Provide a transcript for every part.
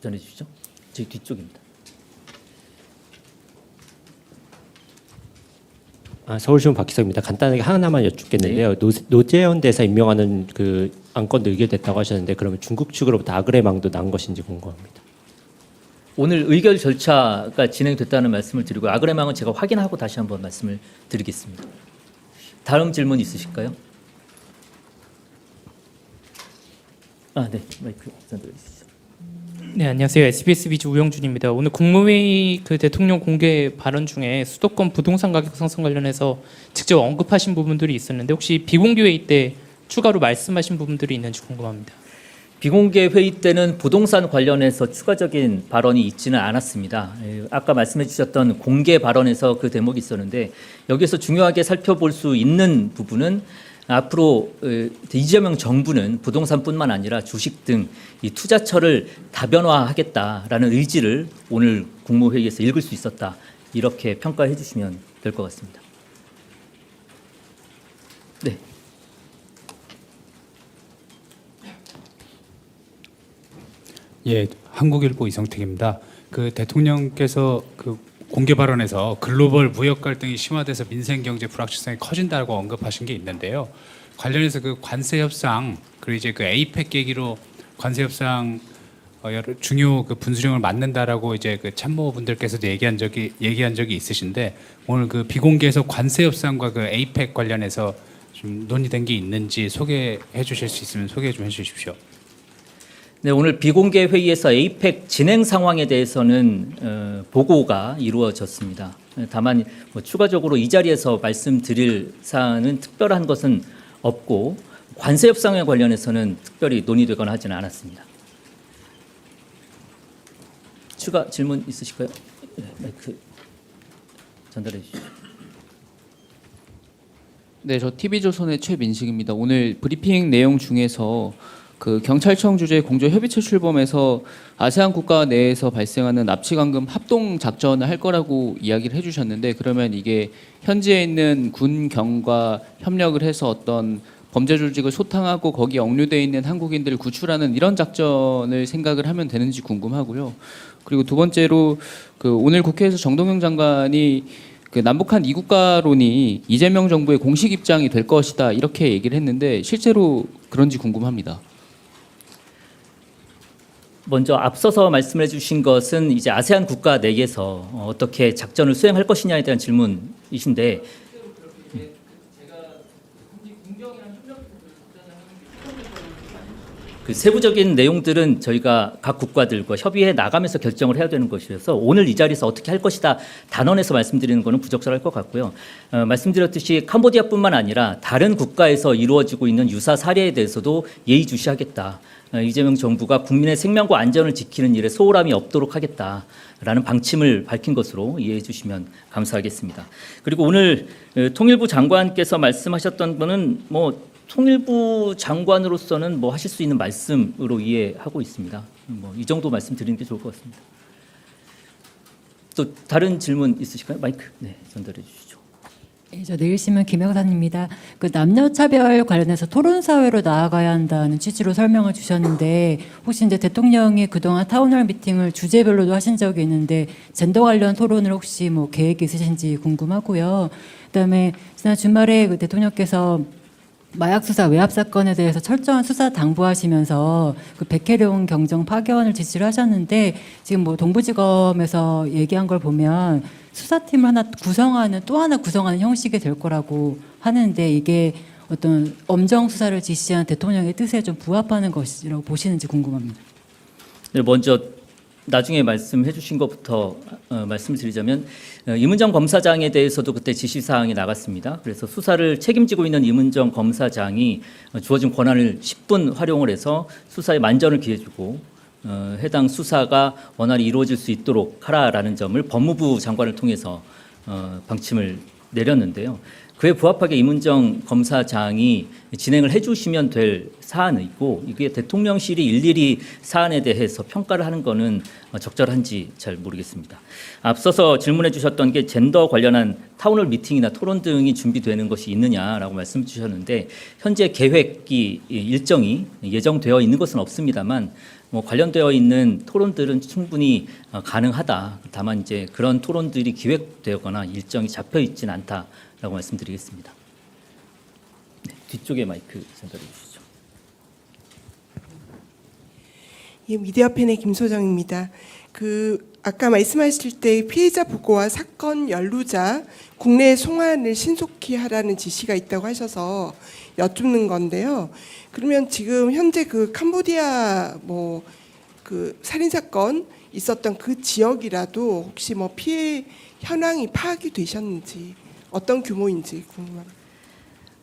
전해 주시죠. 제 뒤쪽입니다. 아, 서울시민 박희석입니다. 간단하게 하나만 여쭙겠는데요. 네. 노, 노재현 대사 임명하는 그 안건도 의결됐다고 하셨는데 그러면 중국 측으로부터 아그레망도 난 것인지 궁금합니다. 오늘 의결 절차가 진행됐다는 말씀을 드리고 아그레망은 제가 확인하고 다시 한번 말씀을 드리겠습니다. 다음 질문 있으실까요? 아, 네. 마이크 전달해 주시죠. 네 안녕하세요 SBS 비즈 우영준입니다. 오늘 국무회의 그 대통령 공개 발언 중에 수도권 부동산 가격 상승 관련해서 직접 언급하신 부분들이 있었는데 혹시 비공개 회의 때 추가로 말씀하신 부분들이 있는지 궁금합니다. 비공개 회의 때는 부동산 관련해서 추가적인 발언이 있지는 않았습니다. 예, 아까 말씀해 주셨던 공개 발언에서 그 대목이 있었는데 여기서 중요하게 살펴볼 수 있는 부분은 앞으로 어, 이재명 정부는 부동산뿐만 아니라 주식 등 이 투자처를 다변화하겠다라는 의지를 오늘 국무회의에서 읽을 수 있었다 이렇게 평가해 주시면 될 것 같습니다. 네. 예, 한국일보 이성택입니다. 그 대통령께서 그 공개 발언에서 글로벌 무역 갈등이 심화돼서 민생 경제 불확실성이 커진다고 언급하신 게 있는데요. 관련해서 그 관세 협상 그리고 이제 그 에이펙 계기로 관세 협상 어, 여러 중요 그 분수령을 맡는다라고 이제 그 참모분들께서도 얘기한 적이 얘기한 적이 있으신데 오늘 그 비공개에서 관세 협상과 그 에이펙 관련해서 좀 논의된 게 있는지 소개해 주실 수 있으면 소개 좀 해 주십시오. 네, 오늘 비공개 회의에서 에이펙 진행 상황에 대해서는 어, 보고가 이루어졌습니다. 다만 뭐 추가적으로 이 자리에서 말씀드릴 사안은 특별한 것은 없고 관세 협상에 관련해서는 특별히 논의되거나 하지는 않았습니다. 추가 질문 있으실까요? 네, 마이크 전달해 주시죠. 네, 저 TV조선의 최민식입니다. 오늘 브리핑 내용 중에서 그 경찰청 주재 공조 협의체 출범에서 아세안 국가 내에서 발생하는 납치 강금 합동 작전을 할 거라고 이야기를 해주셨는데 그러면 이게 현지에 있는 군 경과 협력을 해서 어떤 범죄 조직을 소탕하고 거기 억류돼 있는 한국인들을 구출하는 이런 작전을 생각을 하면 되는지 궁금하고요. 그리고 두 번째로 그 오늘 국회에서 정동영 장관이 그 남북한 이국가론이 이재명 정부의 공식 입장이 될 것이다 이렇게 얘기를 했는데 실제로 그런지 궁금합니다. 먼저 앞서서 말씀해 주신 것은 이제 아세안 국가 내에서 어, 어떻게 작전을 수행할 것이냐에 대한 질문이신데 그 세부적인 내용들은 저희가 각 국가들과 협의해 나가면서 결정을 해야 되는 것이어서 오늘 이 자리에서 어떻게 할 것이다 단언해서 말씀드리는 것은 부적절할 것 같고요. 어, 말씀드렸듯이 캄보디아뿐만 아니라 다른 국가에서 이루어지고 있는 유사 사례에 대해서도 예의주시하겠다. 어, 이재명 정부가 국민의 생명과 안전을 지키는 일에 소홀함이 없도록 하겠다라는 방침을 밝힌 것으로 이해해 주시면 감사하겠습니다. 그리고 오늘 어, 통일부 장관께서 말씀하셨던 거는 뭐 통일부 장관으로서는 뭐 하실 수 있는 말씀으로 이해하고 있습니다. 뭐 이 정도 말씀드리는 게 좋을 것 같습니다. 또 다른 질문 있으실까요? 마이크 네 전달해 주시죠. 예, 저 내일신문 김영선입니다. 그 남녀 차별 관련해서 토론 사회로 나아가야 한다는 취지로 설명을 주셨는데 혹시 이제 대통령이 그동안 타운홀 미팅을 주제별로도 하신 적이 있는데 젠더 관련 토론을 혹시 뭐 계획이 있으신지 궁금하고요. 그다음에 지난 주말에 그 대통령께서 마약 수사 외압 사건에 대해서 철저한 수사 당부하시면서 그 백혜룡 경정 파견을 지시를 하셨는데 지금 뭐 동부지검에서 얘기한 걸 보면 수사팀을 하나 구성하는 또 하나 구성하는 형식이 될 거라고 하는데 이게 어떤 엄정 수사를 지시한 대통령의 뜻에 좀 부합하는 것이라고 보시는지 궁금합니다. 네, 먼저 나중에 말씀해 주신 것부터 어, 말씀드리자면 어, 이문정 검사장에 대해서도 그때 지시 사항이 나갔습니다. 그래서 수사를 책임지고 있는 이문정 검사장이 어, 주어진 권한을 10분 활용을 해서 수사에 만전을 기해주고 어, 해당 수사가 원활히 이루어질 수 있도록 하라라는 점을 법무부 장관을 통해서 어, 방침을 내렸는데요. 그에 부합하게 이문정 검사장이 진행을 해주시면 될 사안이고 이게 대통령실이 일일이 사안에 대해서 평가를 하는 것은 적절한지 잘 모르겠습니다. 앞서서 질문해 주셨던 게 젠더 관련한 타운홀 미팅이나 토론 등이 준비되는 것이 있느냐라고 말씀 주셨는데 현재 계획이 일정이 예정되어 있는 것은 없습니다만 뭐 관련되어 있는 토론들은 충분히 어, 가능하다. 다만 이제 그런 토론들이 기획되거나 일정이 잡혀 있지는 않다 라고 말씀드리겠습니다. 네, 뒤쪽에 마이크 전달해 주시죠. 예, 미디어팬의 김소정입니다. 그 아까 말씀하실 때 피해자 보고와 사건 연루자 국내 송환을 신속히 하라는 지시가 있다고 하셔서 여쭙는 건데요. 그러면 지금 현재 그 캄보디아 뭐 그 살인 사건 있었던 그 지역이라도 혹시 뭐 피해 현황이 파악이 되셨는지 어떤 규모인지 궁금합니다.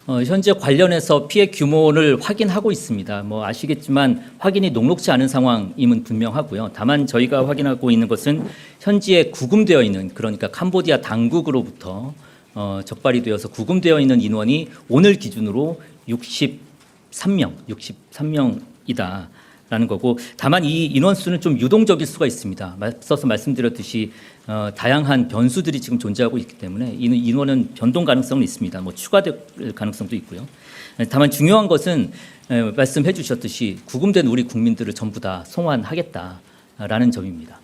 어, 현재 관련해서 피해 규모를 확인하고 있습니다. 뭐 아시겠지만 확인이 녹록지 않은 상황임은 분명하고요. 다만 저희가 확인하고 있는 것은 현지에 구금되어 있는 그러니까 캄보디아 당국으로부터 어, 적발이 되어서 구금되어 있는 인원이 오늘 기준으로 63명, 63명이다. 라는 거고 다만 이 인원 수는 좀 유동적일 수가 있습니다. 앞서서 말씀드렸듯이 어, 다양한 변수들이 지금 존재하고 있기 때문에 이 인원은 변동 가능성은 있습니다. 뭐 추가될 가능성도 있고요. 다만 중요한 것은 에, 말씀해 주셨듯이 구금된 우리 국민들을 전부 다 송환하겠다라는 점입니다.